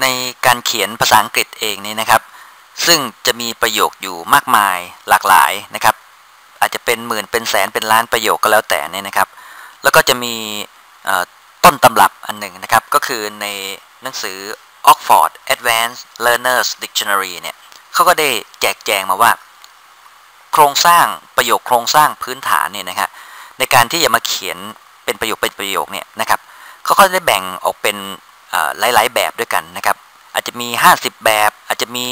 ในการเขียนภาษาอังกฤษเองนี่นะครับ ซึ่งจะมีประโยคอยู่มากมายหลากหลายนะครับ อาจจะเป็นหมื่นเป็นแสนเป็นล้านประโยคก็แล้วแต่เนี่ยนะครับ แล้วก็จะมีต้นตำรับอันหนึ่งนะครับ ก็คือในหนังสือ Oxford Advanced Learners Dictionary เนี่ยเขาก็ได้แจกแจงมาว่า โครงสร้างประโยคโครงสร้างพื้นฐานเนี่ยนะครับในการที่จะมาเขียนเป็นประโยคเป็นประโยคเนี่ยนะครับเขาก็ได้แบ่งออกเป็น หลายๆ แบบด้วยกันนะครับ อาจจะมี 50 แบบ อาจจะมี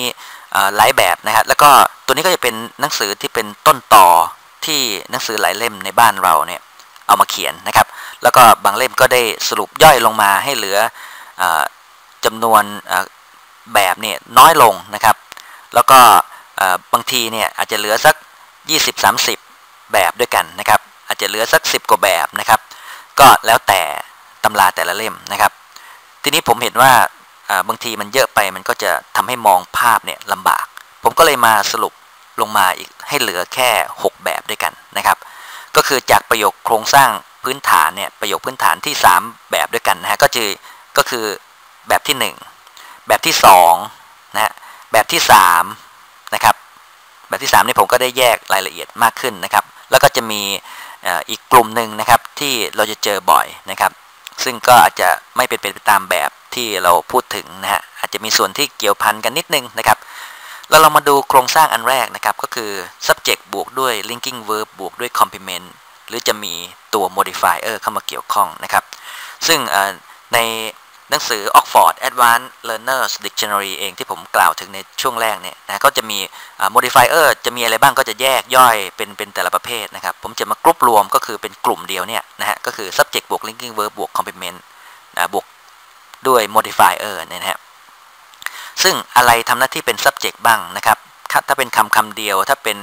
หลายแบบนะครับแล้วก็ตัวนี้ก็จะเป็นหนังสือที่เป็นต้นต่อที่หนังสือหลายเล่มในบ้านเราเนี่ยเอามาเขียนนะครับ แล้วก็บางเล่มก็ได้สรุปย่อยลงมาให้เหลืออจำนวนแบบเนี่ยน้อยลงนะครับ แล้วก็บางทีเนี่ยอาจจะเหลือสัก 20-30 แบบด้วยกันนะครับ อาจจะเหลือสัก 10 กว่าแบบนะครับ ก็แล้วแต่ตำราแต่ละเล่มนะครับ ทีนี้ผมเห็นว่าบางทีมันเยอะไปมันก็จะทำให้มองภาพเนี่ยลำบาก ผมก็เลยมาสรุปลงมาอีกให้เหลือแค่ 6 แบบด้วยกันนะครับ ก็คือจากประโยคโครงสร้างพื้นฐานเนี่ยประโยคพื้นฐานที่ 3 แบบด้วยกันนะฮะก็คือก็คือแบบที่ 1 แบบที่2นะแบบที่3นะครับแบบที่3นี่ผมก็ได้แยกรายละเอียดมากขึ้นนะครับ แล้วก็จะมีอีกกลุ่มหนึ่งนะครับที่เราจะเจอบ่อยนะครับ ซึ่งก็อาจจะไม่เป็นไปตามแบบที่เราพูดถึงนะฮะอาจจะมีส่วนที่เกี่ยวพันกันนิดนึงนะครับเราลองมาดูโครงสร้างอันแรกนะครับ ก็คือ subject บวกด้วย linking verb บวกด้วย complement หรือจะมีตัว modifier เข้ามาเกี่ยวข้องนะครับ ซึ่งใน นังสือ Oxford Advanced Learners Dictionary เองที่ผมกล่าวถึงในช่วงแรกเนี่ยนะก็จะมี modifier จะมีอะไรบ้างก็จะแยกย่อยเป็นเป็นแต่ละประเภทนะครับ ผมจะมากรุ๊ปรวมก็คือเป็นกลุ่มเดียวเนี่ยนะฮะก็คือ subject บวก linking verb บวก complement นะบวกด้วย modifier เนี่ยนะฮะซึ่งอะไรทำหน้าที่เป็น subject บ้างนะครับ ถ้าเป็นคำคำเดียว ถ้าเป็น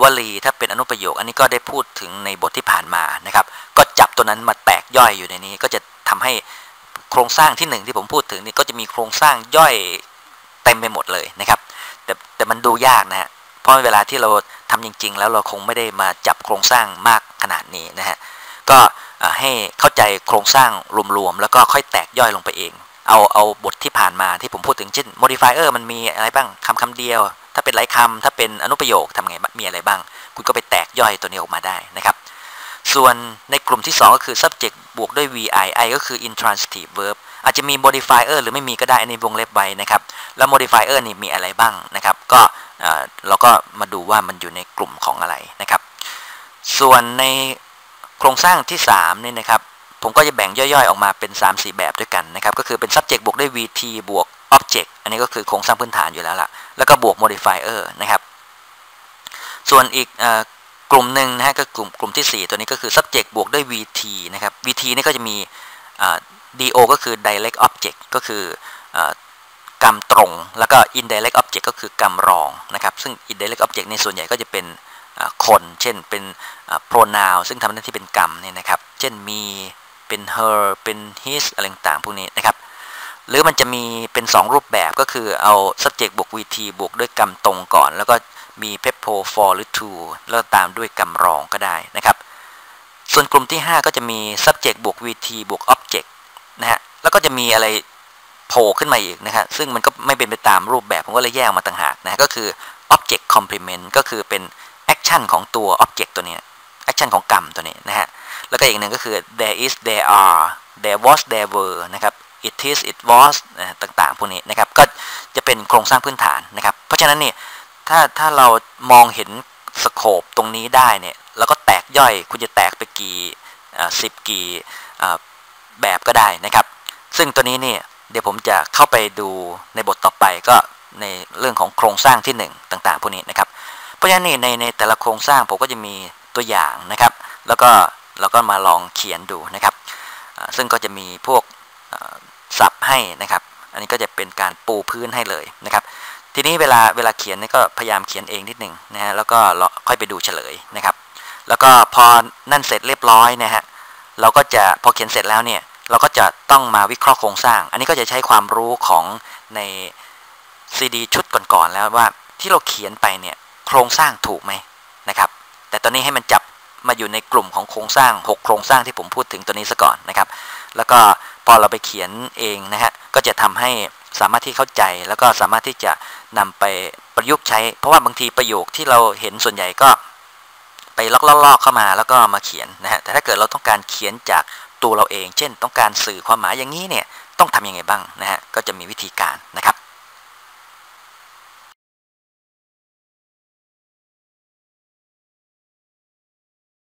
วลี ถ้าเป็นอนุประโยค อันนี้ก็ได้พูดถึงในบทที่ผ่านมานะครับ ก็จับตัวนั้นมาแตกย่อยอยู่ในนี้ก็จะทำให้ โครงสร้างที่หนึ่งที่ผมพูดถึงนี่ก็จะมีโครงสร้างย่อยเต็มไปหมดเลยนะครับ แต่แต่มันดูยากนะฮะเพราะเวลาที่เราทำจริง ๆ แล้วเราคงไม่ได้มาจับโครงสร้างมากขนาดนี้นะฮะก็ให้เข้าใจโครงสร้างรวมๆแล้วก็ค่อยแตกย่อยลงไปเอง เอาเอาบทที่ผ่านมาที่ผมพูดถึงเช่น modifier มันมีอะไรบ้างคำคำเดียว ถ้าเป็นหลายคำถ้าเป็นอนุประโยคทำไงมีอะไรบ้าง คุณก็ไปแตกย่อยตัวนี้ออกมาได้นะครับ ส่วนในกลุ่มที่ 2 ก็คือ subject บวกด้วย vi i ก็คือ intransitive verb อาจจะมี modifier หรือไม่มีก็ได้อันนี้วงเล็บไว้นะครับ แล้ว modifier นี่มีอะไรบ้างนะครับ ก็เราก็มาดูว่ามันอยู่ในกลุ่มของอะไรนะครับ ส่วนในโครงสร้างที่3นี่นะครับ ผมก็จะแบ่งย่อยๆ ออกมาเป็น 3-4 แบบด้วยกันนะครับ ก็คือเป็น subject บวกด้วย vt บวก object อันนี้ก็คือโครงสร้างพื้นฐานอยู่แล้วล่ะ แล้วก็บวก modifier นะครับ ส่วนอีก กลุ่มหนึ่งนะฮะก็กลุ่มกลุ่มที่ 4 ตัวนี้ก็คือ subject บวกด้วย vt นะครับ vt นี่ก็จะมี do ก็คือ direct object ก็คือกรรมตรง แล้วก็ indirect object ก็คือกรรมรองนะครับ ซึ่ง indirect object ในส่วนใหญ่ก็จะเป็นคน เช่นเป็น pronoun ซึ่งทำหน้าที่เป็นกรรมเนี่ยนะครับ เช่นมีเป็น her เป็น his อะไรต่างๆพวกนี้นะครับ หรือมันจะมีเป็น 2 รูปแบบก็คือเอา subject บวก vt บวกด้วยกรรมตรงก่อน แล้วก็ มี peppo for หรือ to แล้วตามด้วยกรรองก็ได้นะครับ ส่วนกลุ่มที่ 5 ก็จะมี subject บวก vt บวก object นะฮะแล้วก็จะมีอะไรโผล่ขึ้นมาอีกนะฮะซึ่งมันก็ไม่เป็นไปตามรูปแบบผมก็เลยแยกมาต่างหากนะก็คือ object complement ก็คือเป็น action ของตัว object ตัวนี้ action ของกรรมตัวนี้นะฮะแล้วก็อีกหนึ่งก็คือ there is there are there was there were นะครับ it is it was ต่างๆ พวกนี้นะครับ ก็จะเป็นโครงสร้างพื้นฐานนะครับ เพราะฉะนั้นเนี่ย ถ้าถ้าเรามองเห็นสโคปตรงนี้ได้เนี่ยแล้วก็แตกย่อยคุณจะแตกไปกี่สิบกี่แบบก็ได้นะครับ ซึ่งตัวนี้เนี่ยเดี๋ยวผมจะเข้าไปดูในบทต่อไปก็ในเรื่องของโครงสร้างที่ 1 ต่างๆพวกนี้นะครับ เพราะฉะนั้นในในแต่ละโครงสร้างผมก็จะมีตัวอย่างนะครับ แล้วก็เราก็มาลองเขียนดูนะครับ ซึ่งก็จะมีพวกศัพท์ให้นะครับ อันนี้ก็จะเป็นการปูพื้นให้เลยนะครับ ทีนี้เวลาเวลาเขียนนี่ก็พยายามเขียนเองนิดหนึ่งนะฮะแล้วก็ค่อยไปดูเฉลยนะครับ แล้วก็พอนั่นเสร็จเรียบร้อยนะฮะเราก็จะพอเขียนเสร็จแล้วเนี่ยเราก็จะต้องมาวิเคราะห์โครงสร้าง อันนี้ก็จะใช้ความรู้ของในซีดีชุดก่อนๆแล้วว่าที่เราเขียนไปเนี่ยโครงสร้างถูกไหมนะครับแต่ตอนนี้ให้มันจับมาอยู่ในกลุ่มของโครงสร้าง 6 โครงสร้างที่ผมพูดถึงตัวนี้ซะก่อนนะครับ แล้วก็พอเราไปเขียนเองนะฮะก็จะทำให้ สามารถที่เข้าใจแล้วก็สามารถที่จะนำไปประยุกต์ใช้ เพราะว่าบางทีประโยคที่เราเห็นส่วนใหญ่ก็ไปลอกๆเข้ามาแล้วก็มาเขียนนะฮะแต่ถ้าเกิดเราต้องการเขียนจากตัวเราเอง เช่น ต้องการสื่อความหมายอย่างนี้เนี่ยต้องทำยังไงบ้างนะฮะก็จะมีวิธีการนะครับ